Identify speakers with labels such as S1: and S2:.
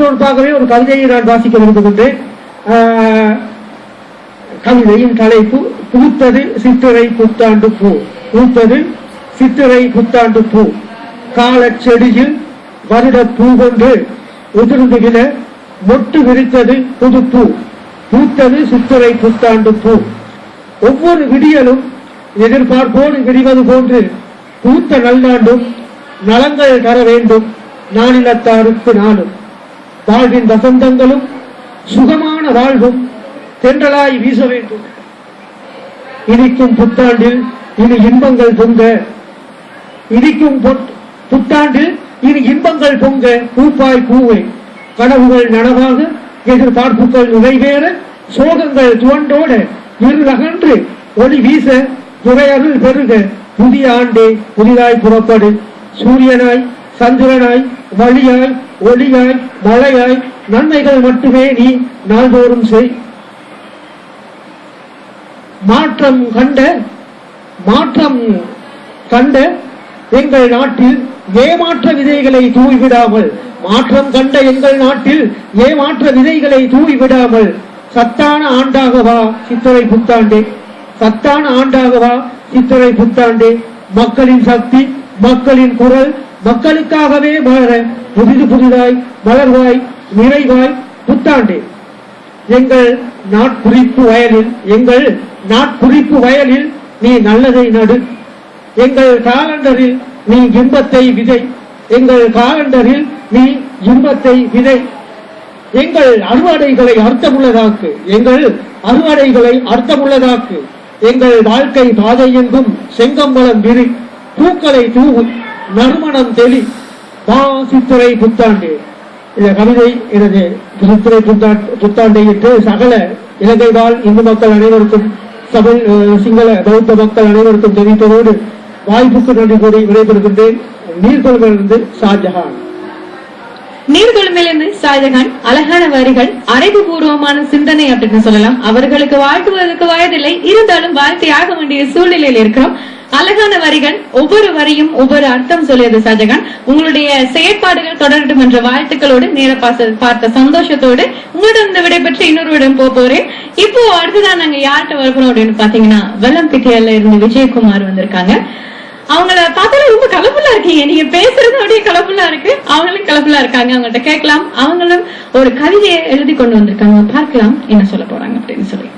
S1: தொடர்பாகவே ஒரு கவிதையை நான் வாசிக்க விரும்புகின்றேன். கவிதையின் தலைப்பு பூத்தது சித்திரை புத்தாண்டு பூ. பூத்தது சித்திரை புத்தாண்டு பூ. கால செடியில் வருட பூ கொண்டு உதிர்ந்துகிற மொட்டு விரித்தது புது பூ பூத்தது சித்திரை புத்தாண்டு பூ. ஒவ்வொரு விடியலும் எதிர்பார்ப்போடு விடிவது போன்று பூத்த நல்லாண்டும் நலங்கள் தர வேண்டும். நானிலத்தாருக்கு நானும். வாழ்வின் வசந்தங்களும் சுகமான வாழ்வும் தென்றலாய் வீச வேண்டும். இனிக்கும் புத்தாண்டில் இனி இன்பங்கள் பொங்க. இனிக்கும் புத்தாண்டில் இனி இன்பங்கள் பொங்க. பூப்பாய் பூவை. கனவுகள் நனவாக எதிர்பார்ப்புகள் நிறைவேற சோகங்கள் துவண்டோட இருளகன்று ஒளி வீச துறையருள் பெருக. புதிய ஆண்டே புதிதாய் புறப்படு. சூரியனாய் சந்திரனாய் வழியாய் ஒளியாய் மழையாய் நன்மைகள் மட்டுமே நீ நாள்தோறும் செய். மாற்றம் கண்ட மாற்றம் கண்ட எங்கள் நாட்டில் ஏமாற்ற விதைகளை தூய்விடாமல் மாற்றம் கண்ட எங்கள் நாட்டில் ஏமாற்ற விதைகளை தூய்விடாமல் சத்தான ஆண்டாகவா சித்திரை புத்தாண்டே. சத்தான ஆண்டாகவா சித்திரை புத்தாண்டே. மக்களின் சக்தி மக்களின் குரல் மக்களுக்காகவே வளர புதிது புதிதாய் வளர்வாய் நிறைவாய் புத்தாண்டே. எங்கள் நாட்குறிப்பு வயலில் எங்கள் நாட்குறிப்பு வயலில் நீ நல்லதை நடு. எங்கள் காலண்டரில் நீ இன்பத்தை விதை. எங்கள் காலண்டரில் நீ இன்பத்தை விதை. எங்கள் அறுவடைகளை அர்த்தமுள்ளதாக்கு. எங்கள் அறுவடைகளை அர்த்தமுள்ளதாக்கு. எங்கள் வாழ்க்கை பாதை எங்கும் செங்கம்பளம் விரி. பூக்களை தூவும். நறுமணம் தெளி பா புத்தாண்டு. இந்த கவிதை எனது சித்திரை புத்தாண்டை புத்தாண்டையிட்டு சகல இலங்கை வாழ் இந்து மக்கள் அனைவருக்கும் தமிழ் சிங்கள பௌத்த மக்கள் அனைவருக்கும் தெரிவித்ததோடு வாய்ப்புக்கு நன்றி கூறி விடைபெறுகின்றேன். நீர்கொள்களிலிருந்து ஷாஜஹான்.
S2: நீர்கொழும்பிலிருந்து ஷாஜகான் அழகான வரிகள் அறிவுபூர்வமான சிந்தனை அப்படின்னு சொல்லலாம். அவர்களுக்கு வாழ்த்துவதற்கு வயதில்லை இருந்தாலும் வாழ்த்தி ஆக வேண்டிய சூழ்நிலையில் இருக்கிறோம். அழகான வரிகள் ஒவ்வொரு வரியும் ஒவ்வொரு அர்த்தம் சொல்லியது ஷாஜகான் உங்களுடைய செயற்பாடுகள் தொடரட்டும் என்ற வாழ்த்துக்களோடு நேர பார்த்த சந்தோஷத்தோடு உங்களிடம் இந்த விடைபெற்று இன்னொருவிடம் போக போறேன். இப்போ அடுத்ததான் நாங்க யார்கிட்ட வரப்போறோம் அப்படின்னு பாத்தீங்கன்னா வெள்ளம்பிட்டியல்ல இருந்து விஜயகுமார் வந்திருக்காங்க. அவங்கள பார்த்தாலே ரொம்ப கலப்புலா இருக்கீங்க. நீங்க பேசுறது அப்படியே கலப்புலா இருக்கு. அவங்களும் கலப்புலா இருக்காங்க. அவங்கள்ட்ட கேட்கலாம். அவங்களும் ஒரு கவிதையை எழுதி கொண்டு வந்திருக்காங்க. பார்க்கலாம் என்ன சொல்ல போறாங்க அப்படின்னு சொல்லி.